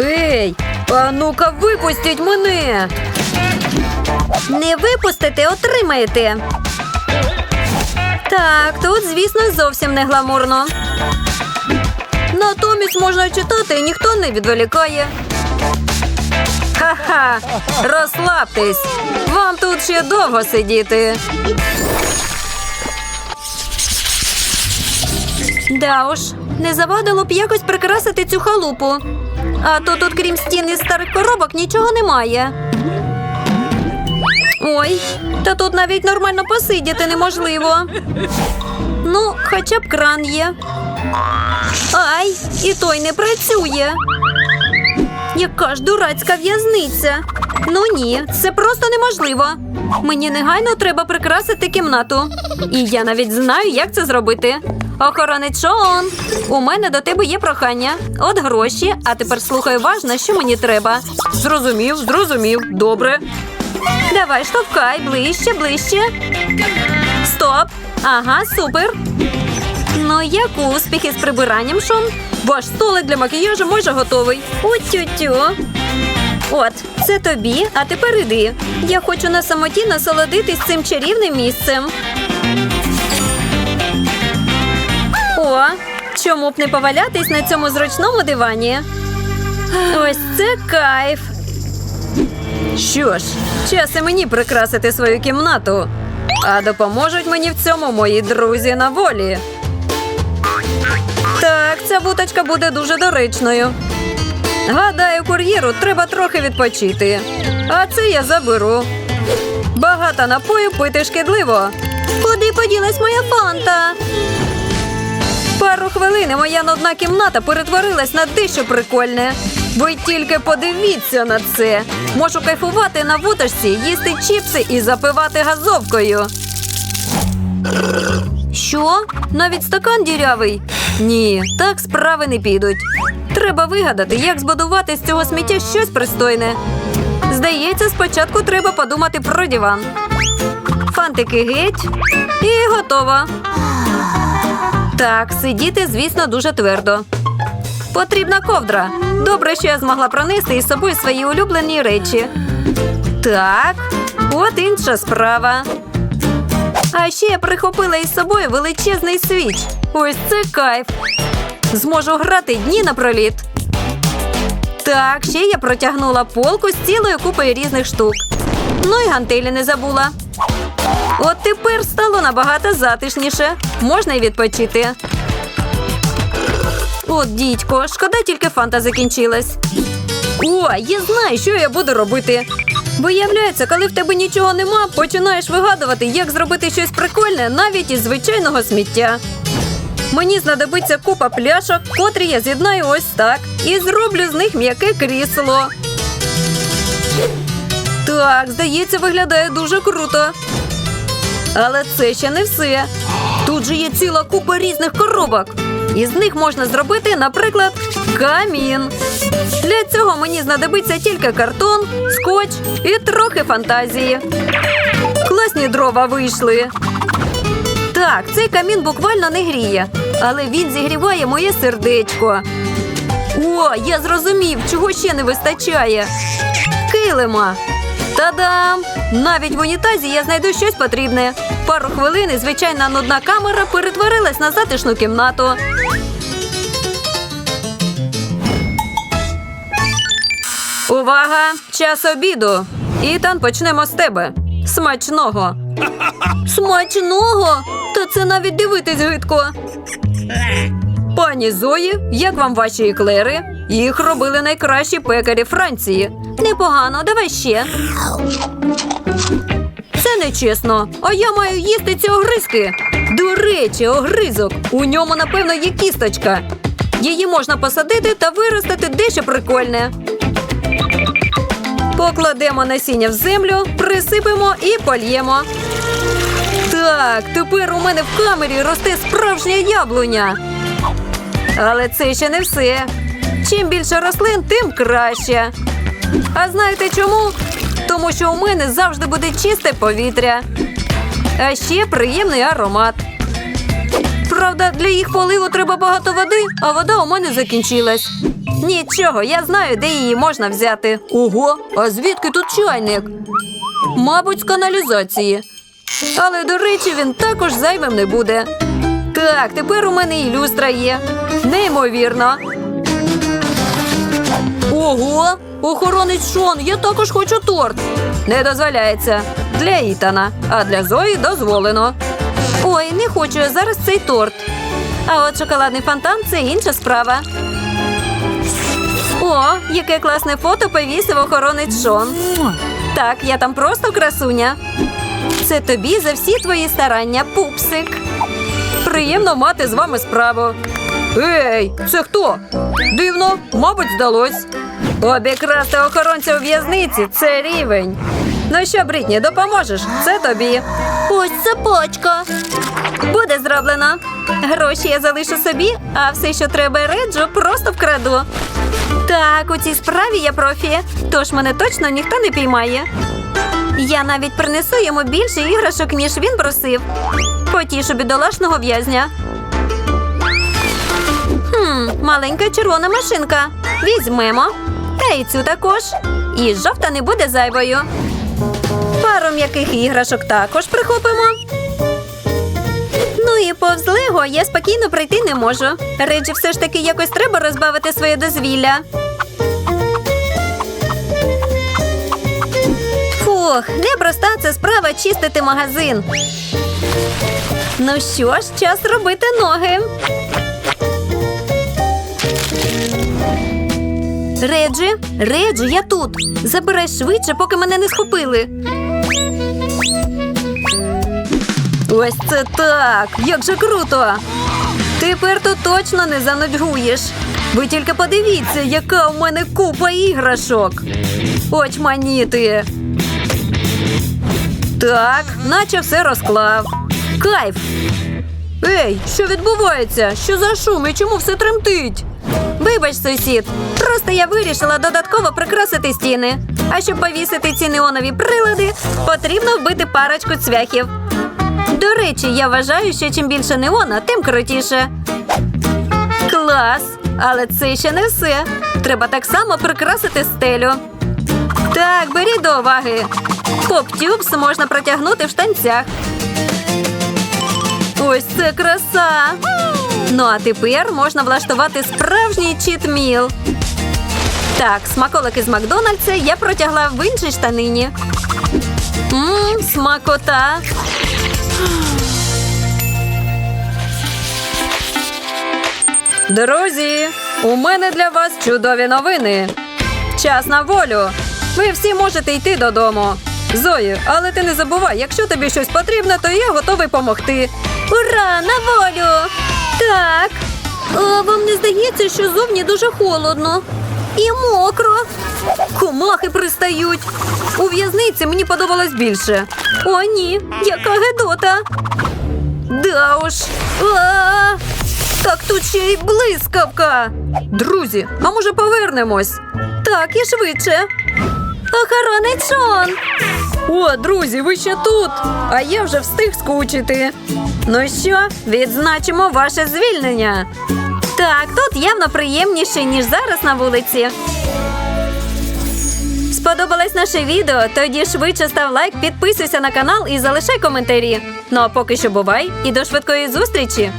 Ей, а ну-ка випустіть мене. Не випустите, отримаєте. Так, тут, звісно, зовсім не гламурно. Натомість можна читати, і ніхто не відволікає. Ха-ха, розслабтесь. Вам тут ще довго сидіти. Да уж, не завадило б якось прикрасити цю халупу. А то тут, крім стін і старих коробок, нічого немає. Ой, та тут навіть нормально посидіти неможливо. Ну, хоча б кран є. Ай, і той не працює. Яка ж дурацька в'язниця. Ну ні, це просто неможливо. Мені негайно треба прикрасити кімнату. І я навіть знаю, як це зробити. Охоронець у мене до тебе є прохання. От гроші, а тепер слухай уважно, що мені треба. Зрозумів, зрозумів. Добре. Давай, штовхай, ближче, ближче. Стоп. Ага, супер. Ну, як успіхи з прибиранням, Шон? Ваш столик для макіяжу майже готовий. Утю-тю. От, це тобі, а тепер іди. Я хочу на самоті насолодитись цим чарівним місцем. Чому б не повалятись на цьому зручному дивані? Ось це кайф. Що ж, час і мені прикрасити свою кімнату. А допоможуть мені в цьому мої друзі на волі. Так, ця буточка буде дуже доречною. Гадаю, кур'єру треба трохи відпочити. А це я заберу. Багато напою пити шкідливо. Куди поділась моя фанта? Пару хвилин і моя нудна кімната перетворилась на дещо прикольне. Ви тільки подивіться на це. Можу кайфувати на вуточці, їсти чіпси і запивати газовкою. Що? Навіть стакан дірявий? Ні, так справи не підуть. Треба вигадати, як збудувати з цього сміття щось пристойне. Здається, спочатку треба подумати про диван. Фантики геть і готово. Так, сидіти, звісно, дуже твердо. Потрібна ковдра. Добре, що я змогла пронести із собою свої улюблені речі. Так, от інша справа. А ще я прихопила із собою величезний свіч. Ось це кайф. Зможу грати дні напроліт. Так, ще я протягнула полку з цілою купою різних штук. Ну і гантелі не забула. От тепер стало набагато затишніше. Можна й відпочити. От, дідько, шкода тільки фанта закінчилась. О, я знаю, що я буду робити. Виявляється, коли в тебе нічого нема, починаєш вигадувати, як зробити щось прикольне навіть із звичайного сміття. Мені знадобиться купа пляшок, котрі я з'єднаю ось так, і зроблю з них м'яке крісло. Так, здається, виглядає дуже круто. Але це ще не все. Тут же є ціла купа різних коробок. Із них можна зробити, наприклад, камін. Для цього мені знадобиться тільки картон, скотч і трохи фантазії. Класні дрова вийшли. Так, цей камін буквально не гріє, але він зігріває моє сердечко. О, я зрозумів, чого ще не вистачає. Килима. Та-дам! Навіть в унітазі я знайду щось потрібне. Пару хвилин і звичайна нудна камера перетворилась на затишну кімнату. Увага! Час обіду. Ітан, почнемо з тебе. Смачного. Смачного? Та це навіть дивитись гидко. Пані Зої, як вам ваші еклери? Їх робили найкращі пекарі Франції. Непогано, давай ще. Це нечесно. А я маю їсти ці огризки. До речі, огризок. У ньому, напевно, є кісточка. Її можна посадити та виростити дещо прикольне. Покладемо насіння в землю, присипемо і польємо. Так, тепер у мене в камері росте справжня яблуня. Але це ще не все. Чим більше рослин, тим краще. А знаєте чому? Тому що у мене завжди буде чисте повітря. А ще приємний аромат. Правда, для їх поливу треба багато води, а вода у мене закінчилась. Нічого, я знаю, де її можна взяти. Ого, а звідки тут чайник? Мабуть, з каналізації. Але, до речі, він також зайвим не буде. Так, тепер у мене і люстра є. Неймовірно. Ого! Охоронець Шон, я також хочу торт. Не дозволяється. Для Ітана, а для Зої дозволено. Ой, не хочу я зараз цей торт. А от шоколадний фонтан це інша справа. О, яке класне фото повісив охоронець Шон. Так, я там просто красуня. Це тобі за всі твої старання, пупсик. Приємно мати з вами справу. Ей, це хто? Дивно, мабуть, здалось. Обікрасти охоронця у в'язниці це рівень. Ну що, Бритні, допоможеш? Це тобі. Ось цепочка. Буде зроблено. Гроші я залишу собі, а все, що треба реджу, просто вкраду. Так, у цій справі я профі, тож мене точно ніхто не піймає. Я навіть принесу йому більше іграшок, ніж він просив. Потішу бідолашного в'язня. Хм, маленька червона машинка. Візьмемо. Та і цю також. І жовта не буде зайвою. Пару м'яких іграшок також прихопимо. Ну і повз Лего я спокійно прийти не можу. Реджі все ж таки якось треба розбавити своє дозвілля. Фух, непроста це справа чистити магазин. Ну що ж, час робити ноги. Реджі, Реджі, я тут. Забирай швидше, поки мене не схопили. Ось це так! Як же круто! Тепер тут точно не занудьгуєш. Ви тільки подивіться, яка у мене купа іграшок. Очманіти. Так, наче все розклав. Кайф. Ей, що відбувається? Що за шум і чому все тремтить? Вибач, сусід. Просто я вирішила додатково прикрасити стіни. А щоб повісити ці неонові прилади, потрібно вбити парочку цвяхів. До речі, я вважаю, що чим більше неона, тим крутіше. Клас! Але це ще не все. Треба так само прикрасити стелю. Так, беріть до уваги. Поп-тюбс можна протягнути в штанцях. Ось це краса. Ну а тепер можна влаштувати справжній чітміл. Так, смаколики з Макдональдса я протягла в іншій штанині. Мм, смакота. Друзі, у мене для вас чудові новини. Час на волю. Ви всі можете йти додому. Зої, але ти не забувай, якщо тобі щось потрібно, то я готовий помогти. Ура! На волю! Так. А вам не здається, що зовні дуже холодно і мокро. Комахи пристають. У в'язниці мені подобалось більше. О, ні, яка гедота. Да уж. А, так тут ще й блискавка. Друзі, а може повернемось? Так, і швидше. Охоронець Шон. О, друзі, ви ще тут. А я вже встиг скучити. Ну що, відзначимо ваше звільнення. Так, тут явно приємніше, ніж зараз на вулиці. Сподобалось наше відео? Тоді швидше став лайк, підписуйся на канал і залишай коментарі. Ну а поки що бувай і до швидкої зустрічі!